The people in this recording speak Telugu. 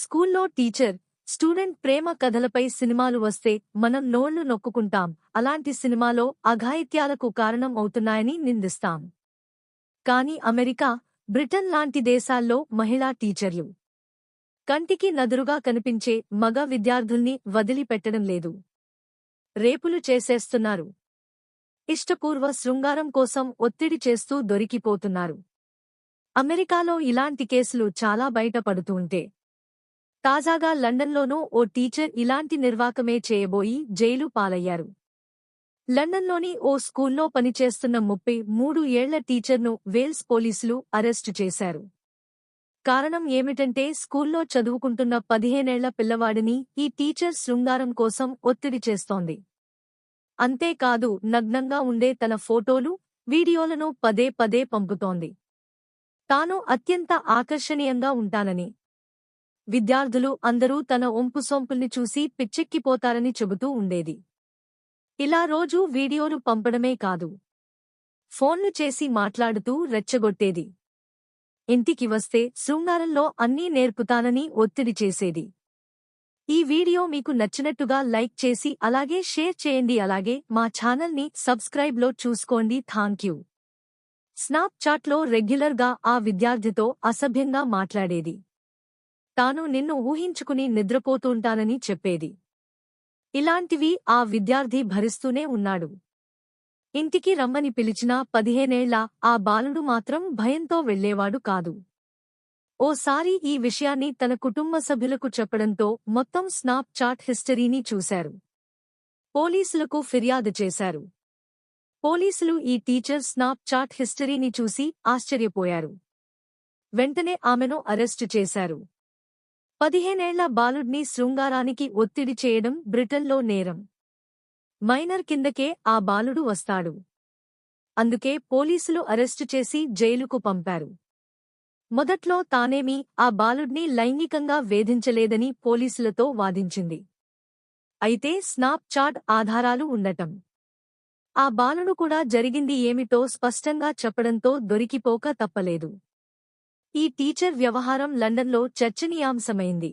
స్కూల్లో టీచర్ స్టూడెంట్ ప్రేమ కథలపై సినిమాలు వస్తే మనం నోళ్ళు నొక్కుకుంటాం. అలాంటి సినిమాలో అఘాయిత్యాలకు కారణం అవుతున్నాయని నిందిస్తాం. కాని అమెరికా బ్రిటన్ లాంటి దేశాల్లో మహిళా టీచర్లు కంటికి నదురుగా కనిపించే మగ విద్యార్థుల్ని వదిలిపెట్టడం లేదు. రేపులు చేసేస్తున్నారు. ఇష్టపూర్వ శృంగారం కోసం ఒత్తిడి చేస్తూ దొరికిపోతున్నారు. అమెరికాలో ఇలాంటి కేసులు చాలా బయటపడుతూంటే తాజాగా లండన్లోనూ ఓ టీచర్ ఇలాంటి నిర్వాకమే చేయబోయి జైలు పాలయ్యారు. లండన్లోని ఓ స్కూల్లో పనిచేస్తున్న ముప్పై మూడు ఏళ్ళ టీచర్ను వేల్స్ పోలీసులు అరెస్టు చేశారు. కారణం ఏమిటంటే స్కూల్లో చదువుకుంటున్న పదిహేనేళ్ళ పిల్లవాడిని ఈ టీచర్ శృంగారం కోసం ఒత్తిడి చేస్తోంది. అంతేకాదు నగ్నంగా ఉండే తన ఫోటోలు వీడియోలను పదే పదే పంపుతోంది. తాను అత్యంత ఆకర్షణీయంగా ఉంటానని విద్యార్థులు అందరూ తన ఒంపు సొంపుల్ని చూసి పిచ్చెక్కిపోతారని చెబుతూ ఉండేది. ఇలా రోజూ వీడియోలు పంపడమే కాదు. ఫోన్లు చేసి మాట్లాడుతూ రెచ్చగొట్టేది. ఇంటికి వస్తే శృంగారంలో అన్నీ నేర్పుతానని ఒత్తిడి చేసేది. ఈ వీడియో మీకు నచ్చినట్టుగా లైక్ చేసి అలాగే షేర్ చేయండి. అలాగే మా ఛానల్ని సబ్స్క్రైబ్లో చూసుకోండి. థాంక్యూ స్నాప్ చాట్లో రెగ్యులర్గా ఆ విద్యార్థితో అసభ్యంగా మాట్లాడేది. తాను నిన్ను ఊహించుకుని నిద్రపోతుంటానని చెప్పేది. ఇలాంటివి ఆ విద్యార్థి భరిస్తూనే ఉన్నాడు. ఇంటికి రమ్మని పిలిచినా పదిహేనేళ్ళ ఆ బాలుడు మాత్రం భయంతో వెళ్ళేవాడు కాదు. ఓసారి ఈ విషయాన్ని తన కుటుంబ సభ్యులకు చెప్పడంతో మొత్తం స్నాప్ చాట్ హిస్టరీని చూశారు. పోలీసులకు ఫిర్యాదు చేశారు. పోలీసులు ఈ టీచర్ స్నాప్ చాట్ హిస్టరీని చూసి ఆశ్చర్యపోయారు. వెంటనే ఆమెను అరెస్టు చేశారు. పదిహేనేళ్ళ బాలుడ్ని శృంగారానికి ఒత్తిడి చేయడం బ్రిటన్లో నేరం. మైనర్ కిందకే ఆ బాలుడు వస్తాడు. అందుకే పోలీసులు అరెస్టు చేసి జైలుకు పంపారు. మొదట్లో తానేమీ ఆ బాలుడ్ని లైంగికంగా వేధించలేదని పోలీసులతో వాదించింది. అయితే స్నాప్ చాట్ ఆధారాలు ఉండటం. ఆ బాలుడు కూడా జరిగింది ఏమిటో స్పష్టంగా చెప్పడంతో దొరికిపోక తప్పలేదు. ఈ టీచర్ వ్యవహారం లండన్లో చర్చనీయాంశమైంది.